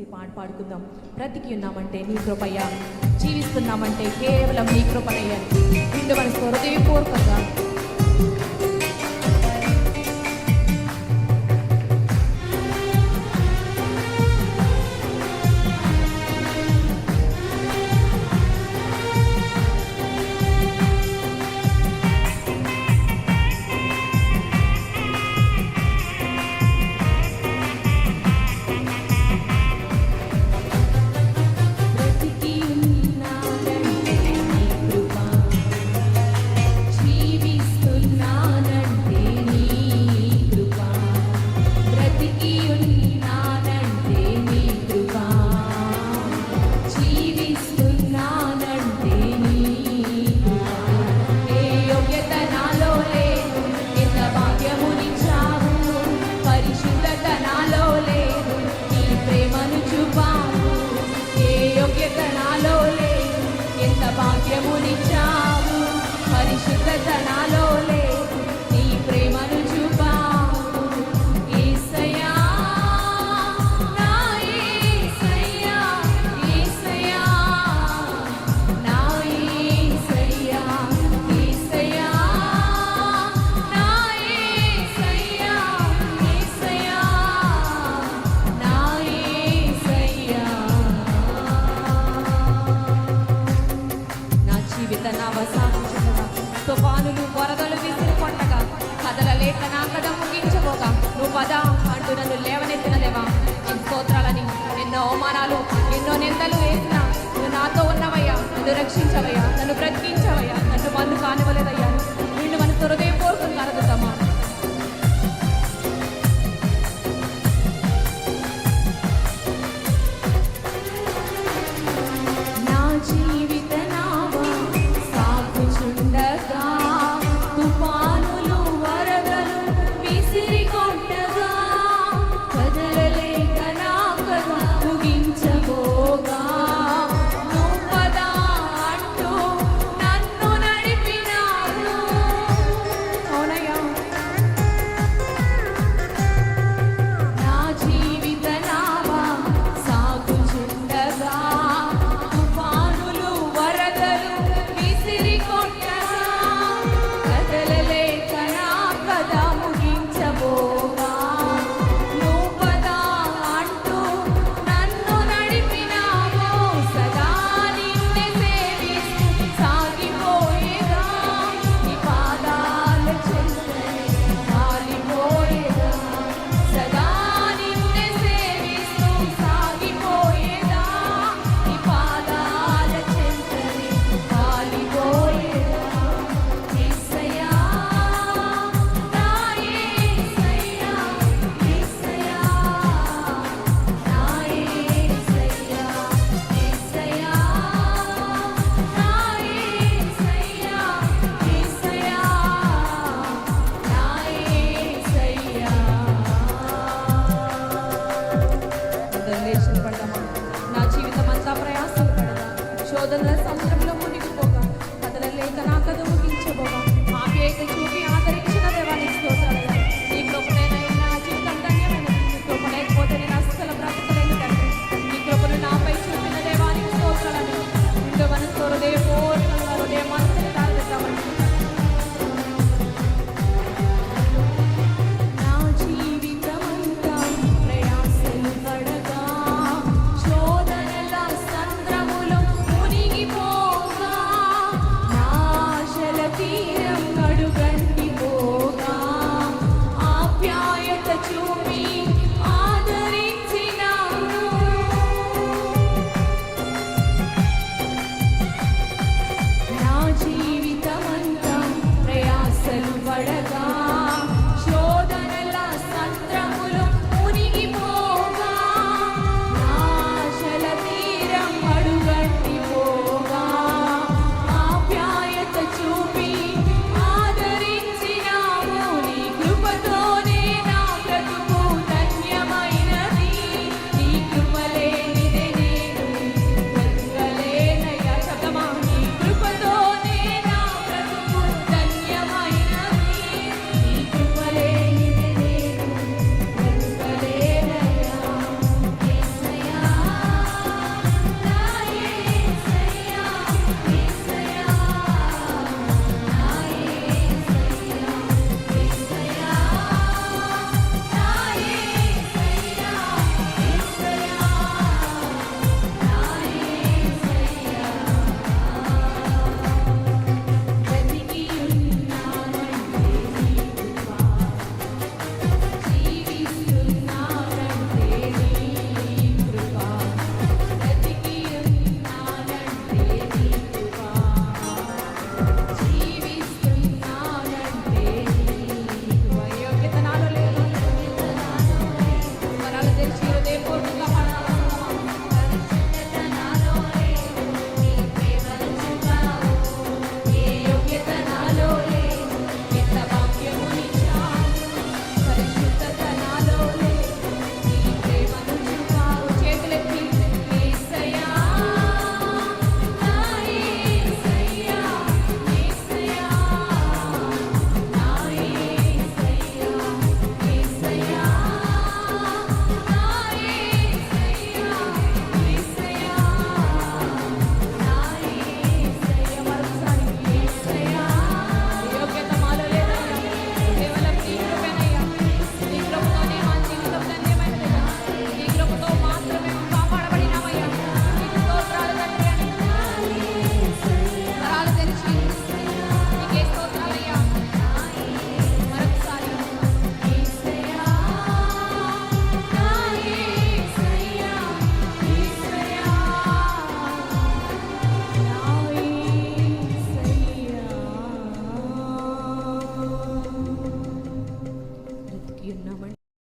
స్థుతి పాట పాడుకుందాం. బ్రతికి ఉన్నామంటే నీ కృపయ్య. జీవిస్తున్నామంటే కేవలం నీ కృపనయ్యా. రెండు మనసు హృదయపూర్వకంగా కూలిచావు పరిశుద్ధతనాలో లే పద అంటూ నన్ను లేవనెత్తిన దేవా. నీ స్తోత్రాలని ఎన్నో అవమానాలు ఎన్నో నిందలు వేసిన నువ్వు నాతో ఉన్నవయ్యా. నన్ను రక్షించవయ్యా నన్ను బ్రతికించవయ్యా నన్ను మందు కానివ్వలేదయ్యా. నిన్ను మన హృదయం కోరుకుంటున్నారు తుఫానులు వరదలు విసిరి Buradan el sallayacağım.